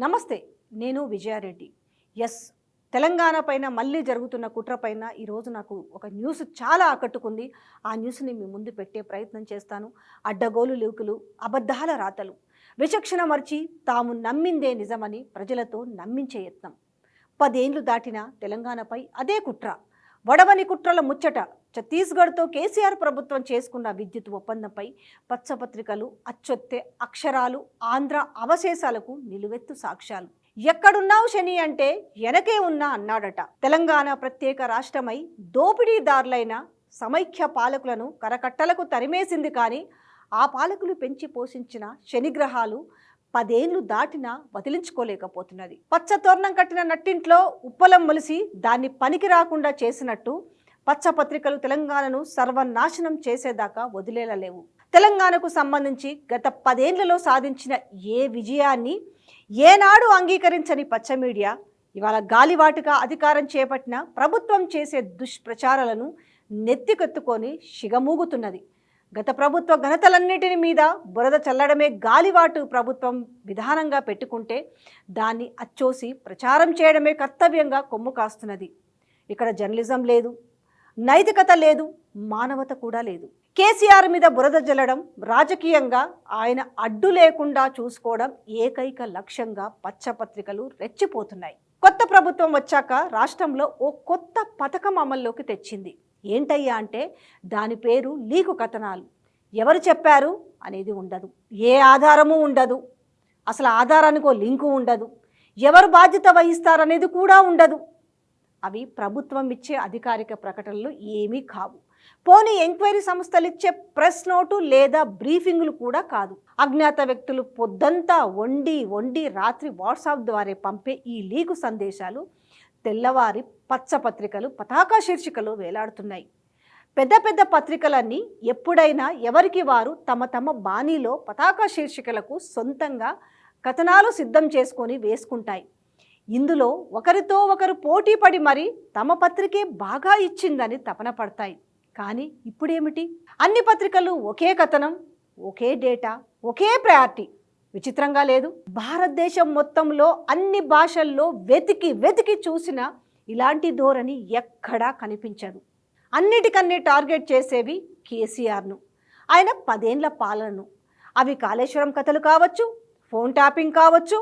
నమస్తే నేను విజయారెడ్డి. ఎస్ తెలంగాణ పైన మళ్ళీ జరుగుతున్న కుట్ర పైన ఈరోజు నాకు ఒక న్యూస్ చాలా ఆకట్టుకుంది. ఆ న్యూస్ని మీ ముందు పెట్టే ప్రయత్నం చేస్తాను. అడ్డగోలు లింకులు అబద్ధాల రాతలు. విచక్షణ మర్చి తాము నమ్మిందే నిజమని ప్రజలతో నమ్మించే యత్నం. పదేండ్లు దాటిన తెలంగాణపై అదే కుట్ర. వడవని కుట్రల ముచ్చట. ఛత్తీస్గఢ్తో కేసీఆర్ ప్రభుత్వం చేసుకున్న విద్యుత్ ఒప్పందంపై పచ్చపత్రికలు అచ్చొత్తే అక్షరాలు ఆంధ్ర అవశేషాలకు నిలువెత్తు సాక్ష్యాలు. ఎక్కడున్నావు శని అంటే వెనకే ఉన్నా అన్నాడట. తెలంగాణ ప్రత్యేక రాష్ట్రమై దోపిడీదారులైన సమైక్య పాలకులను కరకట్టలకు తరిమేసింది కానీ ఆ పాలకులు పెంచి పోషించిన శనిగ్రహాలు పదేళ్ళు దాటినా వదిలించుకోలేకపోతున్నది. పచ్చ తోరణం కట్టిన నట్టింట్లో ఉప్పలం మొలిసి దాన్ని పనికి రాకుండా చేసినట్టు పచ్చపత్రికలు తెలంగాణను సర్వనాశనం చేసేదాకా వదిలేలలేవు తెలంగాణకు సంబంధించి గత పదేళ్ళలో సాధించిన ఏ విజయాన్ని ఏనాడు అంగీకరించని పచ్చ మీడియా ఇవాళ గాలివాటుగా అధికారం చేపట్టిన ప్రభుత్వం చేసే దుష్ప్రచారాలను నెత్తికెత్తుకొని షిగమూగుతున్నది. గత ప్రభుత్వ ఘనతలన్నిటిని మీద బురద చల్లడమే గాలివాటు ప్రభుత్వం విధానంగా పెట్టుకుంటే దాన్ని అచ్చోసి ప్రచారం చేయడమే కర్తవ్యంగా కొమ్ము కాస్తున్నది. ఇక్కడ జర్నలిజం లేదు నైతికత లేదు మానవత కూడా లేదు. కేసీఆర్ మీద బురద జల్లడం రాజకీయంగా ఆయన అడ్డు లేకుండా చూసుకోవడం ఏకైక లక్ష్యంగా పచ్చపత్రికలు రెచ్చిపోతున్నాయి. కొత్త ప్రభుత్వం వచ్చాక రాష్ట్రంలో ఓ కొత్త పథకం అమల్లోకి తెచ్చింది. ఏంటయ్యా అంటే దాని పేరు లీకు కథనాలు. ఎవరు చెప్పారు? అనేది ఉండదు. ఏ ఆధారము ఉండదు. అసలు ఆధారానికి ఓ లింకు ఉండదు. ఎవరు బాధ్యత వహిస్తారనేది కూడా ఉండదు. అవి ప్రభుత్వం ఇచ్చే అధికారిక ప్రకటనలు ఏమీ కావు. పోనీ ఎంక్వైరీ సంస్థలు ఇచ్చే ప్రెస్ నోటు లేదా బ్రీఫింగులు కూడా కాదు. అజ్ఞాత వ్యక్తులు పొద్దంతా వండి వండి రాత్రి వాట్సాప్ ద్వారా పంపే ఈ లీకు సందేశాలు తెల్లవారి పచ్చ పత్రికలు పతాకా శీర్షికలు వేలాడుతున్నాయి. పెద్ద పెద్ద పత్రికలన్నీ ఎప్పుడైనా ఎవరికి వారు తమ తమ బాణీలో పతాకా శీర్షికలకు సొంతంగా కథనాలు సిద్ధం చేసుకొని వేసుకుంటాయి. ఇందులో ఒకరితో ఒకరు పోటీ పడి మరి తమ పత్రికే బాగా ఇచ్చిందని తపన పడతాయి. కానీ ఇప్పుడేమిటి? అన్ని పత్రికలు ఒకే కథనం ఒకే డేటా ఒకే ప్రయారిటీ. విచిత్రంగా లేదు? భారతదేశం మొత్తంలో అన్ని భాషల్లో వెతికి వెతికి చూసిన ఇలాంటి ధోరణి ఎక్కడా కనిపించదు. అన్నిటికన్నీ టార్గెట్ చేసేవి కేసీఆర్ను. ఆయన పదేండ్ల పాలనను. అవి కాళేశ్వరం కథలు కావచ్చు ఫోన్ ట్యాపింగ్ కావచ్చు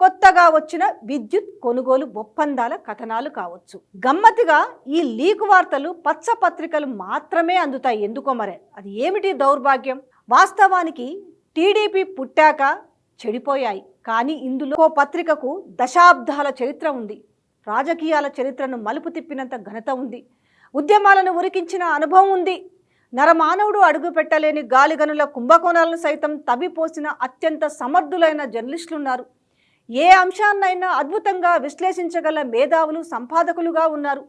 కొత్తగా వచ్చిన విద్యుత్ కొనుగోలు ఒప్పందాల కథనాలు కావచ్చు. గమ్మత్తుగా ఈ లీకు వార్తలు పచ్చ పత్రికలు మాత్రమే అందుతాయి. ఎందుకో మరే? అది ఏమిటి దౌర్భాగ్యం? వాస్తవానికి టీడీపీ పుట్టాక చెడిపోయాయి. కానీ ఇందులో ఓ పత్రికకు దశాబ్దాల చరిత్ర ఉంది. రాజకీయాల చరిత్రను మలుపు తిప్పినంత ఘనత ఉంది. ఉద్యమాలను ఉరికించిన అనుభవం ఉంది. నరమానవుడు అడుగు పెట్టలేని గాలిగనుల కుంభకోణాలను సైతం తవ్విపోసిన అత్యంత సమర్థులైన జర్నలిస్టులున్నారు. ఏ అంశాన్నైనా అద్భుతంగా విశ్లేషించగల మేధావులు సంపాదకులుగా ఉన్నారు.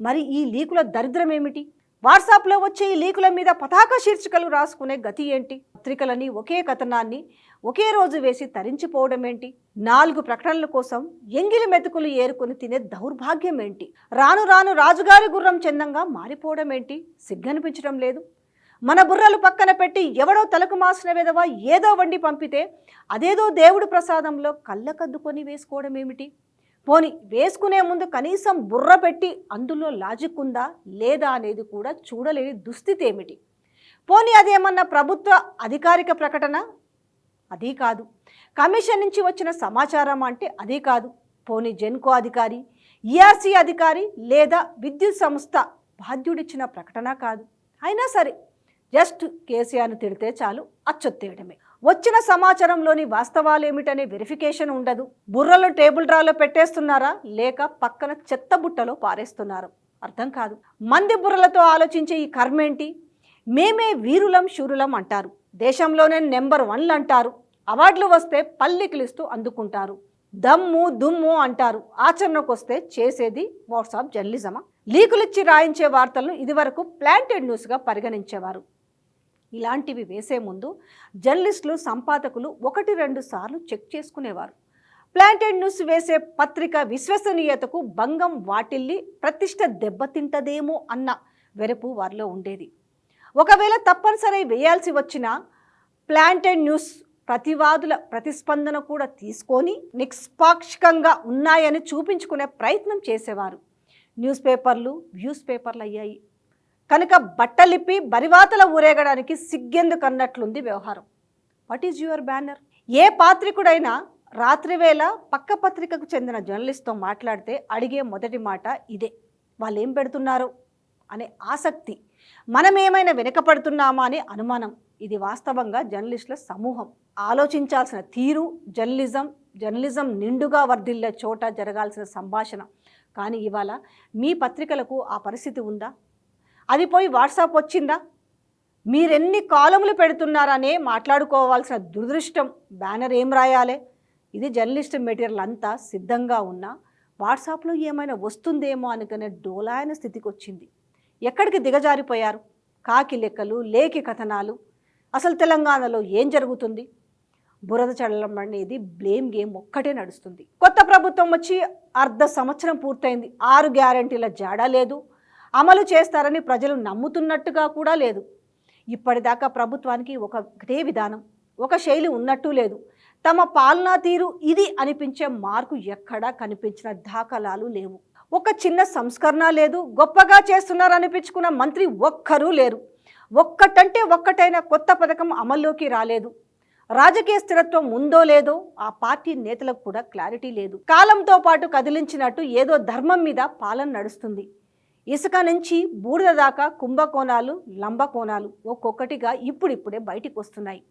మరి ఈ లీకుల దరిద్రం ఏమిటి? వాట్సాప్లో వచ్చే ఈ లీకుల మీద పతాక శీర్షికలు రాసుకునే గతి ఏంటి? పత్రికలని ఒకే కథనాన్ని ఒకే రోజు వేసి తరించిపోవడం ఏంటి? నాలుగు ప్రకటనల కోసం ఎంగిలి మెతుకులు ఏరుకొని తినే దౌర్భాగ్యం ఏంటి? రాను రాను రాజుగారి గుర్రం చందంగా మారిపోవడం ఏంటి? సిగ్గనిపించడం లేదు. మన బుర్రలు పక్కన పెట్టి ఎవడో తలకు మాసిన విధవ ఏదో వండి పంపితే అదేదో దేవుడి ప్రసాదంలో కళ్ళకద్దుకొని వేసుకోవడం ఏమిటి? పోని వేసుకునే ముందు కనీసం బుర్ర పెట్టి అందులో లాజిక్ ఉందా? లేదా అనేది కూడా చూడలేని దుస్థితి ఏమిటి? పోనీ అదేమన్నా ప్రభుత్వ అధికారిక ప్రకటన? అది కాదు. కమిషన్ నుంచి వచ్చిన సమాచారం అంటే అది కాదు. పోనీ జెన్కో అధికారి ఈఆర్సీ అధికారి లేదా విద్యుత్ సంస్థ బాధ్యుడిచ్చిన ప్రకటన కాదు. అయినా సరే జస్ట్ కేసీఆర్ను తిడితే చాలు అచ్చొత్తేయడమే. వచ్చిన సమాచారంలోని వాస్తవాలు ఏమిటనే వెరిఫికేషన్ ఉండదు. బుర్రలు టేబుల్ డ్రాలో పెట్టేస్తున్నారా? లేక పక్కన చెత్త బుట్టలో పారేస్తున్నారు? అర్థం కాదు. మంది బుర్రలతో ఆలోచించే ఈ కర్మేంటి? మేమే వీరులం శూరులం అంటారు. దేశంలోనే నెంబర్ వన్లు అంటారు అవార్డులు వస్తే పల్లికిలిస్తూ అందుకుంటారు. దమ్ము దుమ్ము అంటారు. ఆచరణకు వస్తే చేసేది వాట్సాప్ జర్నలిజమా? లీకులిచ్చి రాయించే వార్తలను ఇదివరకు ప్లాంటెడ్ న్యూస్గా పరిగణించేవారు. ఇలాంటివి వేసే ముందు జర్నలిస్టులు సంపాదకులు ఒకటి రెండు సార్లు చెక్ చేసుకునేవారు. ప్లాంటెడ్ న్యూస్ వేసే పత్రిక విశ్వసనీయతకు భంగం వాటిల్లి ప్రతిష్ట దెబ్బతింటదేమో అన్న వెరపు వారిలో ఉండేది. ఒకవేళ తప్పనిసరి వేయాల్సి వచ్చిన ప్లాంటెడ్ న్యూస్ ప్రతివాదుల ప్రతిస్పందన కూడా తీసుకొని నిష్పాక్షికంగా ఉన్నాయని చూపించుకునే ప్రయత్నం చేసేవారు. న్యూస్ పేపర్లు వ్యూస్ పేపర్లు అయ్యాయి. కనుక బట్టలిప్పి బరివాతల ఊరేగడానికి సిగ్గెందుకన్నట్లుంది వ్యవహారం. వాట్ ఈజ్ యువర్ బ్యానర్ ఏ పాత్రికుడైనా రాత్రివేళ పక్క పత్రికకు చెందిన జర్నలిస్ట్తో మాట్లాడితే అడిగే మొదటి మాట ఇదే. వాళ్ళు ఏం పెడుతున్నారు? అనే ఆసక్తి. మనం ఏమైనా వెనుకపడుతున్నామా అనే అనుమానం. ఇది వాస్తవంగా జర్నలిస్టుల సమూహం. ఆలోచించాల్సిన తీరు జర్నలిజం జర్నలిజం నిండుగా వర్ధిల్లే చోట జరగాల్సిన సంభాషణ. కానీ ఇవాళ మీ పత్రికలకు ఆ పరిస్థితి ఉందా? అది పోయి వాట్సాప్ వచ్చిందా? మీరెన్ని కాలములు పెడుతున్నారనే మాట్లాడుకోవాల్సిన దురదృష్టం బ్యానర్ ఏం రాయాలి? ఇది జర్నలిస్ట్ మెటీరియల్ అంతా సిద్ధంగా ఉన్నా వాట్సాప్లో ఏమైనా వస్తుందేమో అనుకునే డోలాయన స్థితికి వచ్చింది ఎక్కడికి దిగజారిపోయారు? కాకి లెక్కలు లేఖి కథనాలు. అసలు తెలంగాణలో ఏం జరుగుతుంది? బురద చల్లడం అనేది బ్లేమ్ గేమ్ ఒక్కటే నడుస్తుంది. కొత్త ప్రభుత్వం వచ్చి అర్ధ సంవత్సరం పూర్తయింది. ఆరు గ్యారంటీల జాడా లేదు. అమలు చేస్తారని ప్రజలు నమ్ముతున్నట్టుగా కూడా లేదు. ఇప్పటిదాకా ప్రభుత్వానికి ఒకటే విధానం. ఒక శైలి ఉన్నట్టు లేదు. తమ పాలనా తీరు ఇది అనిపించే మార్కు ఎక్కడా కనిపించిన దాఖలాలు లేవు. ఒక చిన్న సంస్కరణ లేదు గొప్పగా చేస్తున్నారు అనిపించుకున్న మంత్రి ఒక్కరూ లేరు. ఒక్కటంటే ఒక్కటైన కొత్త పథకం అమల్లోకి రాలేదు. రాజకీయ స్థిరత్వం ఉందో లేదో ఆ పార్టీ నేతలకు కూడా క్లారిటీ లేదు. కాలంతో పాటు కదిలించినట్టు ఏదో ధర్మం మీద పాలన నడుస్తుంది. ఇసుక నుంచి బూడిద దాకా కుంభకోణాలు లంబకోణాలు ఒక్కొక్కటిగా ఇప్పుడిప్పుడే బయటికి వస్తున్నాయి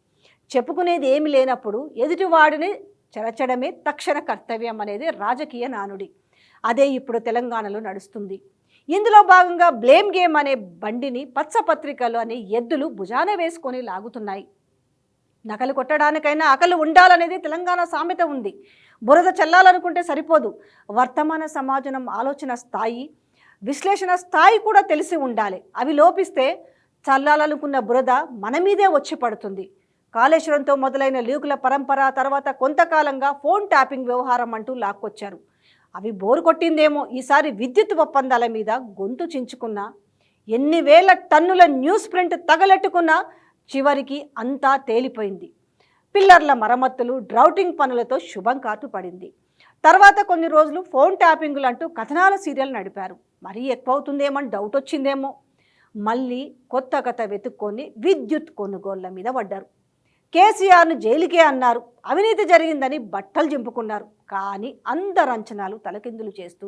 చెప్పుకునేది ఏమి లేనప్పుడు ఎదుటివాడిని చెరచడమే తక్షణ కర్తవ్యం అనేది రాజకీయ నానుడి. అదే ఇప్పుడు తెలంగాణలో నడుస్తుంది. ఇందులో భాగంగా బ్లేమ్ గేమ్ అనే బండిని పచ్చపత్రికలు అనే ఎద్దులు భుజాన వేసుకొని లాగుతున్నాయి. నకలు కొట్టడానికైనా ఆకలి ఉండాలనేది తెలంగాణ సామెత ఉంది. బురద చల్లాలనుకుంటే సరిపోదు. వర్తమాన సమాజం ఆలోచన స్థాయి విశ్లేషణ స్థాయి కూడా తెలిసి ఉండాలి. అవి లోపిస్తే చల్లాలనుకున్న బురద మన మీదే వచ్చి పడుతుంది. కాళేశ్వరంతో మొదలైన లీకుల పరంపర తర్వాత కొంతకాలంగా ఫోన్ ట్యాపింగ్ వ్యవహారం అంటూ లాక్కొచ్చారు. అవి బోరు కొట్టిందేమో. ఈసారి విద్యుత్ ఒప్పందాల మీద గొంతు చించుకున్నా ఎన్ని వేల టన్నుల న్యూస్ ప్రింట్ తగలెట్టుకున్నా చివరికి అంతా తేలిపోయింది. పిల్లర్ల మరమ్మతులు డ్రౌటింగ్ పనులతో శుభం కాటు పడింది. తర్వాత కొన్ని రోజులు ఫోన్ ట్యాపింగులు అంటూ కథనాల సీరియల్ నడిపారు. మరీ ఎక్కువ అవుతుందేమని డౌట్ వచ్చిందేమో. మళ్ళీ కొత్త కథ వెతుక్కొని విద్యుత్ కొనుగోళ్ళ మీద పడ్డారు. కేసీఆర్ను జైలుకే అన్నారు. అవినీతి జరిగిందని బట్టలు చింపుకున్నారు. కానీ అందరు అంచనాలు తలకిందులు చేస్తూ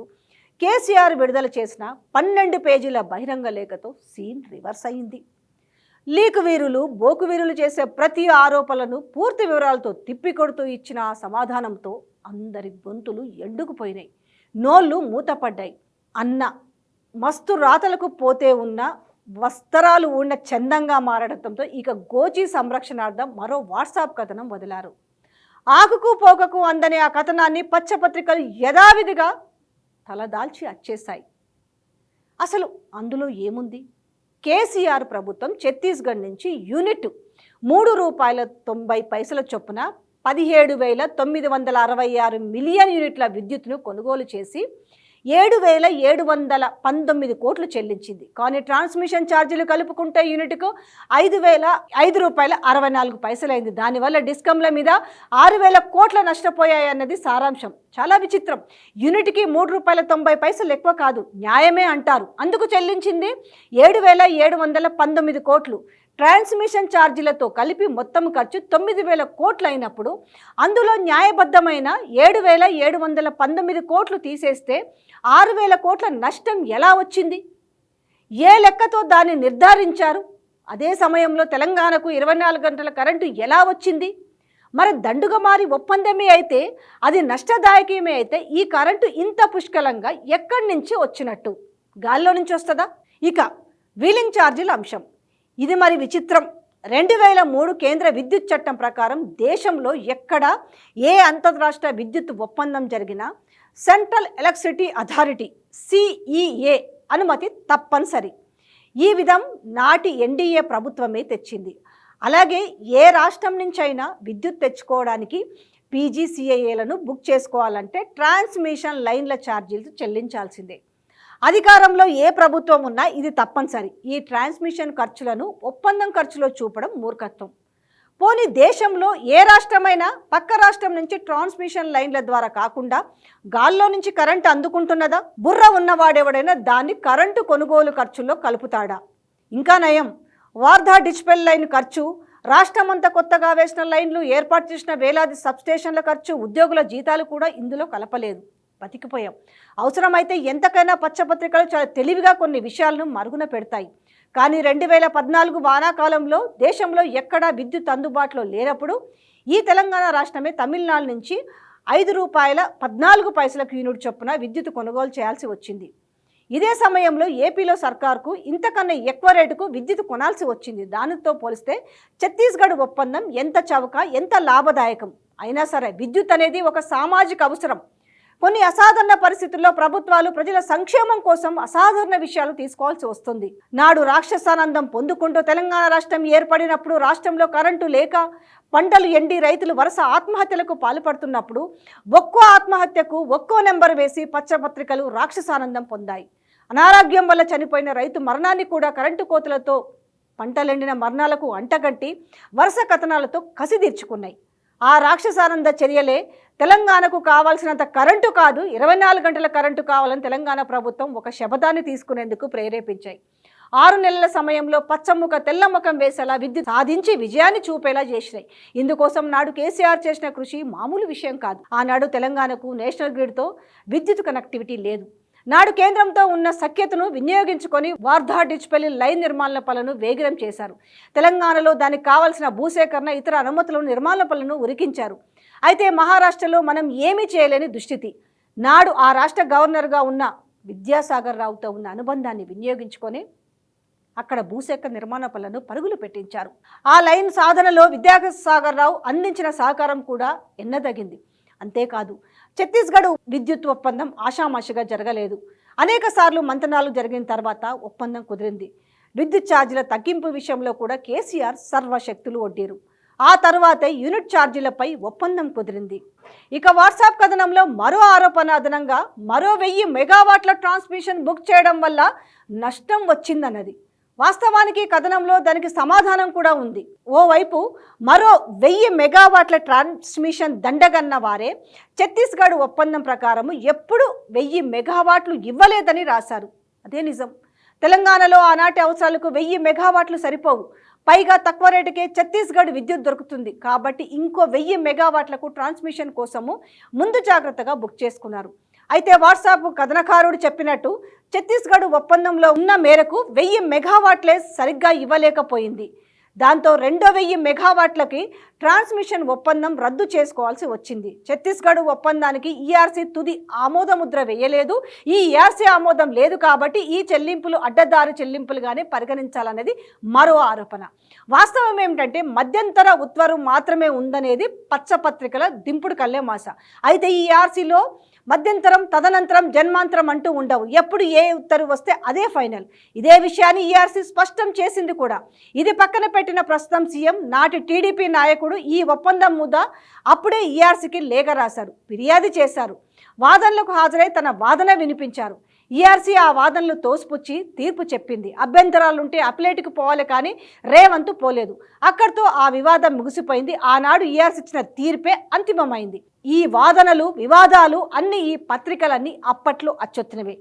కేసీఆర్ విడుదల చేసిన పన్నెండు పేజీల బహిరంగ లేఖతో సీన్ రివర్స్ అయింది. లీకు వీరులు బోకు వీరులు చేసే ప్రతి ఆరోపణలను పూర్తి వివరాలతో తిప్పికొడుతూ ఇచ్చిన ఆ సమాధానంతో అందరి గొంతులు ఎండుకుపోయినాయి. నోళ్ళు మూతపడ్డాయి. అన్న మస్తు రాతలకు పోతే ఉన్న వస్త్రాలు ఉన్న చందంగా మారడంతో ఇక గోచి సంరక్షణార్థం మరో వాట్సాప్ కథనం వదిలారు. ఆకుకు పోకకు అందని ఆ కథనాన్ని పచ్చపత్రికలు యథావిధిగా తలదాల్చి అచ్చేశాయి. అసలు అందులో ఏముంది? కేసీఆర్ ప్రభుత్వం ఛత్తీస్గఢ్ నుంచి యూనిట్ మూడు రూపాయల తొంభై పైసల చొప్పున పదిహేడు వేల తొమ్మిది వందల అరవై ఆరు మిలియన్ యూనిట్ల విద్యుత్ను కొనుగోలు చేసి ఏడు వేల ఏడు వందల పంతొమ్మిది కోట్లు చెల్లించింది. కానీ ట్రాన్స్మిషన్ ఛార్జీలు కలుపుకుంటే యూనిట్కు ఐదు వేల ఐదు రూపాయల అరవై నాలుగు పైసలైంది. దానివల్ల డిస్కంల మీద ఆరు వేల కోట్ల నష్టపోయాయన్నది సారాంశం. చాలా విచిత్రం. యూనిట్కి మూడు రూపాయల తొంభై పైసలు ఎక్కువ కాదు. న్యాయమే అంటారు. అందుకు చెల్లించింది ఏడు వేల ఏడు వందల పంతొమ్మిది కోట్లు. ట్రాన్స్మిషన్ ఛార్జీలతో కలిపి మొత్తం ఖర్చు తొమ్మిది వేల కోట్లు అయినప్పుడు అందులో న్యాయబద్ధమైన ఏడు వేల ఏడు వందల పంతొమ్మిది కోట్లు తీసేస్తే ఆరు వేల కోట్ల నష్టం ఎలా వచ్చింది? ఏ లెక్కతో దాన్ని నిర్ధారించారు? అదే సమయంలో తెలంగాణకు ఇరవై నాలుగు గంటల కరెంటు ఎలా వచ్చింది? మరి దండుగా మారి ఒప్పందమే అయితే అది నష్టదాయకమే అయితే ఈ కరెంటు ఇంత పుష్కలంగా ఎక్కడి నుంచి వచ్చినట్టు? గాల్లో నుంచి వస్తుందా? ఇక వీలింగ్ ఛార్జీల అంశం. ఇది మరి విచిత్రం. రెండు వేల మూడు కేంద్ర విద్యుత్ చట్టం ప్రకారం దేశంలో ఎక్కడ ఏ అంతర్రాష్ట్ర విద్యుత్ ఒప్పందం జరిగినా సెంట్రల్ ఎలక్ట్రిసిటీ అథారిటీ సిఈఏ అనుమతి తప్పనిసరి. ఈ విధం నాటి ఎన్డీఏ ప్రభుత్వమే తెచ్చింది. అలాగే ఏ రాష్ట్రం నుంచైనా విద్యుత్ తెచ్చుకోవడానికి పీజీసీఏలను బుక్ చేసుకోవాలంటే ట్రాన్స్మిషన్ లైన్ల ఛార్జీలు చెల్లించాల్సిందే. అధికారంలో ఏ ప్రభుత్వం ఉన్నా ఇది తప్పనిసరి. ఈ ట్రాన్స్మిషన్ ఖర్చులను ఒప్పందం ఖర్చులో చూపడం మూర్ఖత్వం. పోనీ దేశంలో ఏ రాష్ట్రమైనా పక్క రాష్ట్రం నుంచి ట్రాన్స్మిషన్ లైన్ల ద్వారా కాకుండా గాల్లో నుంచి కరెంటు అందుకుంటున్నదా? బుర్ర ఉన్నవాడెవడైనా దాన్ని కరెంటు కొనుగోలు ఖర్చుల్లో కలుపుతాడా? ఇంకా నయం. వార్ధా డిజిటల్ లైన్ ఖర్చు రాష్ట్రమంతా కొత్తగా వేసిన లైన్లు ఏర్పాటు చేసిన వేలాది సబ్స్టేషన్ల ఖర్చు ఉద్యోగుల జీతాలు కూడా ఇందులో కలపలేదు. బతికిపోయాం. అవసరమైతే ఎంతకైనా పచ్చపత్రికలు చాలా తెలివిగా కొన్ని విషయాలను మరుగున పెడతాయి. కానీ రెండు వేల పద్నాలుగు వానాకాలంలో దేశంలో ఎక్కడా విద్యుత్ అందుబాటులో లేనప్పుడు ఈ తెలంగాణ రాష్ట్రమే తమిళనాడు నుంచి ఐదు రూపాయల పద్నాలుగు పైసలకు యూనిట్ చొప్పున విద్యుత్ కొనుగోలు చేయాల్సి వచ్చింది. ఇదే సమయంలో ఏపీలో సర్కార్కు ఇంతకన్నా ఎక్కువ రేటుకు విద్యుత్ కొనాల్సి వచ్చింది. దానితో పోలిస్తే ఛత్తీస్గఢ్ ఒప్పందం ఎంత చవక ఎంత లాభదాయకం? అయినా సరే విద్యుత్ అనేది ఒక సామాజిక అవసరం. కొన్ని అసాధారణ పరిస్థితుల్లో ప్రభుత్వాలు ప్రజల సంక్షేమం కోసం అసాధారణ విషయాలు తీసుకోవాల్సి వస్తుంది. నాడు రాక్షసానందం పొందుకుంటూ తెలంగాణ రాష్ట్రం ఏర్పడినప్పుడు రాష్ట్రంలో కరెంటు లేక పంటలు ఎండి రైతులు వరుస ఆత్మహత్యలకు పాల్పడుతున్నప్పుడు ఒక్కో ఆత్మహత్యకు ఒక్కో నెంబర్ వేసి పచ్చపత్రికలు రాక్షసానందం పొందాయి. అనారోగ్యం వల్ల చనిపోయిన రైతు మరణాన్ని కూడా కరెంటు కోతలతో పంటలెండిన మరణాలకు అంటగంటి వరుస కథనాలతో కసి తీర్చుకున్నాయి. ఆ రాక్షసానంద చర్యలే తెలంగాణకు కావాల్సినంత కరెంటు కాదు ఇరవై నాలుగు గంటల కరెంటు కావాలని తెలంగాణ ప్రభుత్వం ఒక శపథాన్ని తీసుకునేందుకు ప్రేరేపించాయి. ఆరు నెలల సమయంలో పచ్చముఖ తెల్లముఖం వేసేలా విద్యుత్ సాధించి విజయాన్ని చూపేలా చేసినాయి. ఇందుకోసం నాడు కేసీఆర్ చేసిన కృషి మామూలు విషయం కాదు. ఆనాడు తెలంగాణకు నేషనల్ గ్రిడ్తో విద్యుత్ కనెక్టివిటీ లేదు. నాడు కేంద్రంతో ఉన్న సఖ్యతను వినియోగించుకొని వార్ధా డిచ్పల్లి లైన్ నిర్మాణ పనులను వేగిరం చేశారు. తెలంగాణలో దానికి కావాల్సిన భూసేకరణ ఇతర అనుమతులను నిర్మాణ పనులను ఉరికించారు. అయితే మహారాష్ట్రలో మనం ఏమీ చేయలేని దుస్థితి. నాడు ఆ రాష్ట్ర గవర్నర్గా ఉన్న విద్యాసాగర్ రావుతో ఉన్న అనుబంధాన్ని వినియోగించుకొని అక్కడ భూసేకరణ నిర్మాణ పనులను పరుగులు పెట్టించారు. ఆ లైన్ సాధనలో విద్యాసాగర్ రావు అందించిన సహకారం కూడా ఎన్నదగింది. అంతేకాదు ఛత్తీస్గఢ్ విద్యుత్ ఒప్పందం ఆషామాషిగా జరగలేదు. అనేక సార్లు మంతనాలు జరిగిన తర్వాత ఒప్పందం కుదిరింది. విద్యుత్ ఛార్జీల తగ్గింపు విషయంలో కూడా కేసీఆర్ సర్వశక్తులు ఒడ్డారు. ఆ తర్వాతే యూనిట్ ఛార్జీలపై ఒప్పందం కుదిరింది. ఇక వాట్సాప్ కథనంలో మరో ఆరోపణ అదనంగా మరో వెయ్యి మెగావాట్ల ట్రాన్స్మిషన్ బుక్ చేయడం వల్ల నష్టం వచ్చిందన్నది. వాస్తవానికి కథనంలో దానికి సమాధానం కూడా ఉంది. ఓవైపు మరో వెయ్యి మెగావాట్ల ట్రాన్స్మిషన్ దండగన్న వారే ఛత్తీస్గఢ్ ఒప్పందం ప్రకారం ఎప్పుడు వెయ్యి మెగావాట్లు ఇవ్వలేదని రాశారు. అదే నిజం. తెలంగాణలో ఆనాటి అవసరాలకు వెయ్యి మెగావాట్లు సరిపోవు. పైగా తక్కువ రేటుకే ఛత్తీస్గఢ్ విద్యుత్ దొరుకుతుంది. కాబట్టి ఇంకో వెయ్యి మెగావాట్లకు ట్రాన్స్మిషన్ కోసము ముందు జాగ్రత్తగా బుక్ చేసుకున్నారు. అయితే వాట్సాప్ కథనకారుడు చెప్పినట్టు ఛత్తీస్గఢ్ ఒప్పందంలో ఉన్న మేరకు వెయ్యి మెగావాట్లే సరిగ్గా ఇవ్వలేకపోయింది. దాంతో రెండో వెయ్యి మెగావాట్లకి ట్రాన్స్మిషన్ ఒప్పందం రద్దు చేసుకోవాల్సి వచ్చింది. ఛత్తీస్గఢ్ ఒప్పందానికి ఈఆర్సీ తుది ఆమోదముద్ర వేయలేదు. ఈ ఈఆర్సీ ఆమోదం లేదు కాబట్టి ఈ చెల్లింపులు అడ్డదారి చెల్లింపులుగానే పరిగణించాలనేది మరో ఆరోపణ. వాస్తవం ఏమిటంటే మధ్యంతర ఉత్తర్వు మాత్రమే ఉందనేది పచ్చపత్రికల దింపుడు కళ్ళేమాస అయితే ఈఆర్సీలో మధ్యంతరం తదనంతరం జన్మాంతరం అంటూ ఉండవు. ఎప్పుడు ఏ ఉత్తర్వు వస్తే అదే ఫైనల్. ఇదే విషయాన్ని ఈఆర్సీ స్పష్టం చేసింది కూడా. ఇది పక్కన పెట్టిన ప్రస్తుతం సీఎం నాటి టీడీపీ నాయకుడు ఈ ఒప్పందం ముద్ద అప్పుడే ఈఆర్సీకి లేఖ రాశారు ఫిర్యాదు చేశారు. వాదనలకు హాజరై తన వాదన వినిపించారు. ఈఆర్సీ ఆ వాదనలు తోసిపుచ్చి తీర్పు చెప్పింది. అభ్యంతరాలుంటే అప్లేట్కి పోవాలి కానీ రేవంతు పోలేదు. అక్కడితో ఆ వివాదం ముగిసిపోయింది. ఆనాడు ఈఆర్సీ ఇచ్చిన తీర్పే అంతిమమైంది. ఈ వాదనలు వివాదాలు అన్ని ఈ పత్రికలన్నీ అప్పట్లో అచ్చొత్తినవే.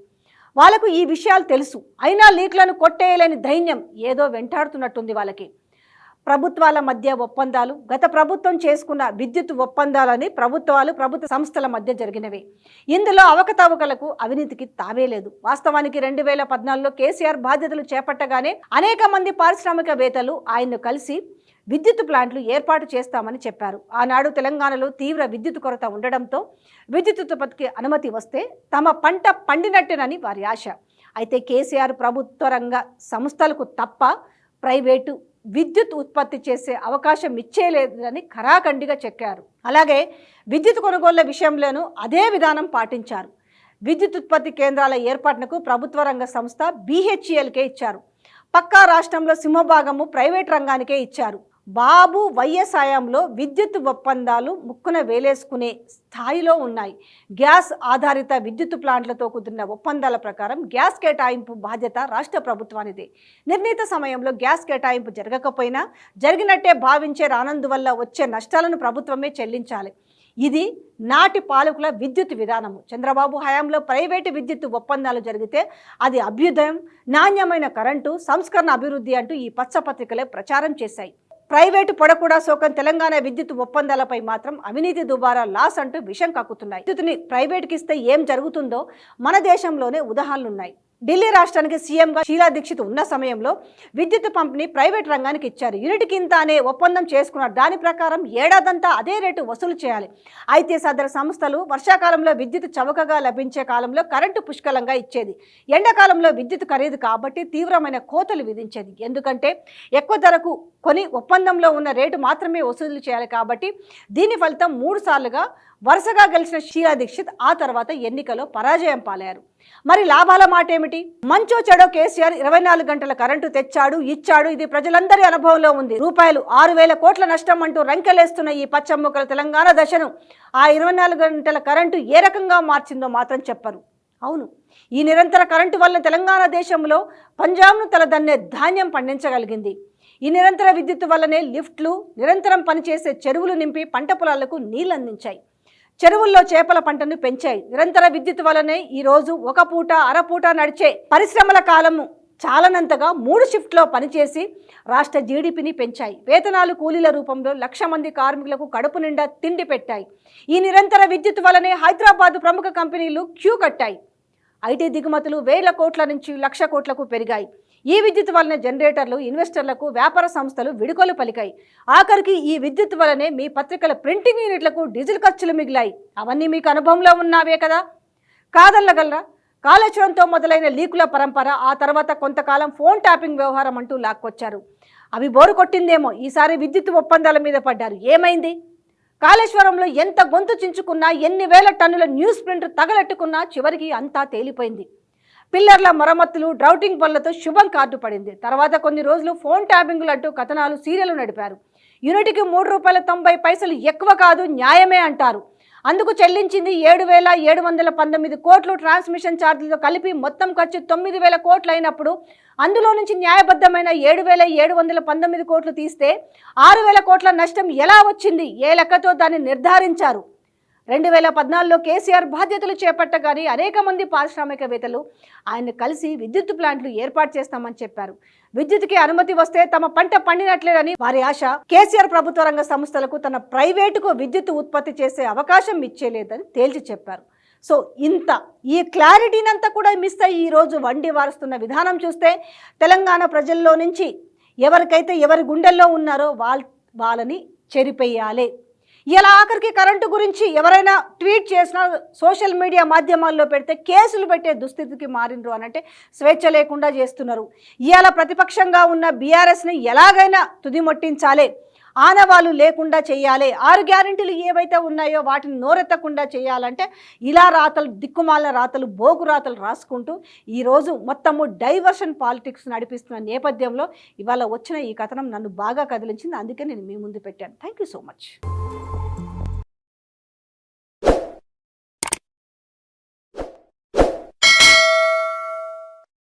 వాళ్ళకు ఈ విషయాలు తెలుసు. అయినా లీక్లను కొట్టేయలేని ధైన్యం ఏదో వెంటాడుతున్నట్టుంది వాళ్ళకి. ప్రభుత్వాల మధ్య ఒప్పందాలు గత ప్రభుత్వం చేసుకున్న విద్యుత్ ఒప్పందాలని ప్రభుత్వాలు ప్రభుత్వ సంస్థల మధ్య జరిగినవి. ఇందులో అవకతవకలకు అవినీతికి తావేలేదు వాస్తవానికి రెండు వేల పద్నాలుగులో కేసీఆర్ బాధ్యతలు చేపట్టగానే అనేక మంది పారిశ్రామికవేత్తలు ఆయన్ను కలిసి విద్యుత్ ప్లాంట్లు ఏర్పాటు చేస్తామని చెప్పారు. ఆనాడు తెలంగాణలో తీవ్ర విద్యుత్ కొరత ఉండడంతో విద్యుత్ ఉత్పత్తికి అనుమతి వస్తే తమ పంట పండినట్టేనని వారి ఆశ. అయితే కేసీఆర్ ప్రభుత్వ రంగ సంస్థలకు తప్ప ప్రైవేటు విద్యుత్ ఉత్పత్తి చేసే అవకాశం ఇచ్చేయలేదని ఖరాఖండిగా చెక్కారు. అలాగే విద్యుత్ కొనుగోళ్ళ విషయంలోనూ అదే విధానం పాటించారు. విద్యుత్ ఉత్పత్తి కేంద్రాల ఏర్పాటునకు ప్రభుత్వ రంగ సంస్థ బీహెచ్ఈఎల్కే ఇచ్చారు. పక్కా రాష్ట్రంలో సింహభాగము ప్రైవేట్ రంగానికే ఇచ్చారు. బాబు వైఎస్ హయాంలో విద్యుత్ ఒప్పందాలు ముక్కున వేలేసుకునే స్థాయిలో ఉన్నాయి. గ్యాస్ ఆధారిత విద్యుత్ ప్లాంట్లతో కుదిరిన ఒప్పందాల ప్రకారం గ్యాస్ కేటాయింపు బాధ్యత రాష్ట్ర ప్రభుత్వానిదే. నిర్ణీత సమయంలో గ్యాస్ కేటాయింపు జరగకపోయినా జరిగినట్టే భావించే రానందువల్ల వచ్చే నష్టాలను ప్రభుత్వమే చెల్లించాలి. ఇది నాటి పాలకుల విద్యుత్ విధానము. చంద్రబాబు హయాంలో ప్రైవేటు విద్యుత్ ఒప్పందాలు జరిగితే అది అభ్యుదయం నాణ్యమైన కరెంటు సంస్కరణ అభివృద్ధి అంటూ ఈ పచ్చపత్రికలే ప్రచారం చేశాయి. ప్రైవేటు పొడకూడా సోకం తెలంగాణ విద్యుత్ ఒప్పందాలపై మాత్రం అవినీతి దుబారా లాస్ అంటూ విషం కక్కుతున్నాయి విద్యుత్ని ప్రైవేట్కి ఇస్తే ఏం జరుగుతుందో మన దేశంలోనే ఉదాహరణలున్నాయి. ఢిల్లీ రాష్ట్రానికి సీఎంగా షీలా దీక్షిత్ ఉన్న సమయంలో విద్యుత్ పంపిణీ ప్రైవేట్ రంగానికి ఇచ్చారు. యూనిట్కి ఇంత అనే ఒప్పందం చేసుకున్నారు దాని ప్రకారం ఏడాదంతా అదే రేటు వసూలు చేయాలి. అయితే సదరు సంస్థలు వర్షాకాలంలో విద్యుత్ చవకగా లభించే కాలంలో కరెంటు పుష్కలంగా ఇచ్చేది. ఎండాకాలంలో విద్యుత్ ఖరీదు కాబట్టి తీవ్రమైన కోతలు విధించేది. ఎందుకంటే ఎక్కువ ధరకు కొని ఒప్పందంలో ఉన్న రేటు మాత్రమే వసూలు చేయాలి కాబట్టి దీని ఫలితం మూడు సార్లుగా వరుసగా గెలిచిన షీలా దీక్షిత్ ఆ తర్వాత ఎన్నికలో పరాజయం పాలారు మరి లాభాల మాట ఏమిటి మంచో చెడో కేసీఆర్ ఇరవై నాలుగు గంటల కరెంటు తెచ్చాడు ఇచ్చాడు ఇది ప్రజలందరి అనుభవంలో ఉంది. రూపాయలు ఆరు వేల కోట్ల నష్టం అంటూ రంకెలేస్తున్న ఈ పచ్చమ్మొక్కల తెలంగాణ దశను ఆ ఇరవై నాలుగు గంటల కరెంటు ఏ రకంగా మార్చిందో మాత్రం చెప్పరు. అవును ఈ నిరంతర కరెంటు వల్ల తెలంగాణ దేశంలో పంజాబ్ను తలదన్నే ధాన్యం పండించగలిగింది. ఈ నిరంతర విద్యుత్ వల్లనే లిఫ్ట్లు నిరంతరం పనిచేసే చెరువులు నింపి పంట పొలాలకు నీళ్ళు అందించాయి చెరువుల్లో చేపల పంటను పెంచాయి. నిరంతర విద్యుత్ వలనే ఈరోజు ఒక పూట అరపూట నడిచే పరిశ్రమల కాలము చాలనంతగా మూడు షిఫ్ట్లో పనిచేసి రాష్ట్ర జీడిపిని పెంచాయి. వేతనాలు కూలీల రూపంలో లక్ష మంది కార్మికులకు కడుపు నిండా తిండి పెట్టాయి. ఈ నిరంతర విద్యుత్ వలనే హైదరాబాద్ ప్రముఖ కంపెనీలు క్యూ కట్టాయి. ఐటీ దిగుమతులు వేల కోట్ల నుంచి లక్ష కోట్లకు పెరిగాయి. ఈ విద్యుత్ వలన జనరేటర్లు ఇన్వెస్టర్లకు వ్యాపార సంస్థలు విడుకోలు పలికాయి. ఆఖరికి ఈ విద్యుత్ వలనే మీ పత్రికల ప్రింటింగ్ యూనిట్లకు డీజిల్ ఖర్చులు మిగిలాయి. అవన్నీ మీకు అనుభవంలో ఉన్నావే కదా? కాదల్లగలరా కాళేశ్వరంతో మొదలైన లీకుల పరంపర ఆ తర్వాత కొంతకాలం ఫోన్ ట్యాపింగ్ వ్యవహారం అంటూ లాక్కొచ్చారు. అవి బోరు కొట్టిందేమో. ఈసారి విద్యుత్ ఒప్పందాల మీద పడ్డారు. ఏమైంది? కాళేశ్వరంలో ఎంత గొంతు చించుకున్నా ఎన్ని వేల టన్నుల న్యూస్ ప్రింట్ తగలెట్టుకున్నా చివరికి అంతా తేలిపోయింది. పిల్లర్ల మరమ్మతులు డ్రౌటింగ్ పనులతో శుభం కార్డు పడింది. తర్వాత కొన్ని రోజులు ఫోన్ ట్యాపింగ్లు అంటూ కథనాలు సీరియల్ నడిపారు. యూనిట్కి మూడు రూపాయల తొంభై పైసలు ఎక్కువ కాదు న్యాయమే అంటారు. అందుకు చెల్లించింది ఏడు వేల ఏడు వందల పంతొమ్మిది కోట్లు ట్రాన్స్మిషన్ ఛార్జీలతో కలిపి మొత్తం ఖర్చు తొమ్మిది వేల కోట్లు అయినప్పుడు అందులో నుంచి న్యాయబద్ధమైన ఏడు వేల ఏడు వందల పంతొమ్మిది కోట్లు తీస్తే ఆరు వేల కోట్ల నష్టం ఎలా వచ్చింది? ఏ లెక్కతో దాన్ని నిర్ధారించారు? రెండు వేల పద్నాలుగులో కేసీఆర్ బాధ్యతలు చేపట్టగానే అనేక మంది పారిశ్రామికవేత్తలు ఆయన కలిసి విద్యుత్ ప్లాంట్లు ఏర్పాటు చేస్తామని చెప్పారు. విద్యుత్కి అనుమతి వస్తే తమ పంట పండినట్లేదని వారి ఆశ. కేసీఆర్ ప్రభుత్వ రంగ సంస్థలకు తన ప్రైవేటుకు విద్యుత్ ఉత్పత్తి చేసే అవకాశం ఇచ్చేలేదని తేల్చి చెప్పారు. సో ఇంత ఈ క్లారిటీనంతా కూడా మిస్ అయ్యి ఈరోజు వండి వారుస్తున్న విధానం చూస్తే తెలంగాణ ప్రజల్లో నుంచి ఎవరికైతే ఎవరి గుండెల్లో ఉన్నారో వాళ్ళ వాళ్ళని చెరిపేయాలి. ఇలా ఆఖరికి కరెంటు గురించి ఎవరైనా ట్వీట్ చేసినా సోషల్ మీడియా మాధ్యమాల్లో పెడితే కేసులు పెట్టే దుస్థితికి మారిండ్రు అని అంటే స్వేచ్ఛ లేకుండా చేస్తున్నారు. ఇవాళ ప్రతిపక్షంగా ఉన్న బీఆర్ఎస్ని ఎలాగైనా తుదిమొట్టించాలి ఆనవాళ్ళు లేకుండా చేయాలి. ఆరు గ్యారెంటీలు ఏవైతే ఉన్నాయో వాటిని నోరెత్తకుండా చేయాలంటే ఇలా రాతలు దిక్కుమాల రాతలు బోగు రాతలు రాసుకుంటూ ఈరోజు మొత్తము డైవర్షన్ పాలిటిక్స్ నడిపిస్తున్న నేపథ్యంలో ఇవాళ వచ్చిన ఈ కథనం నన్ను బాగా కదిలించింది. అందుకే నేను మీ ముందు పెట్టాను. Thank you so much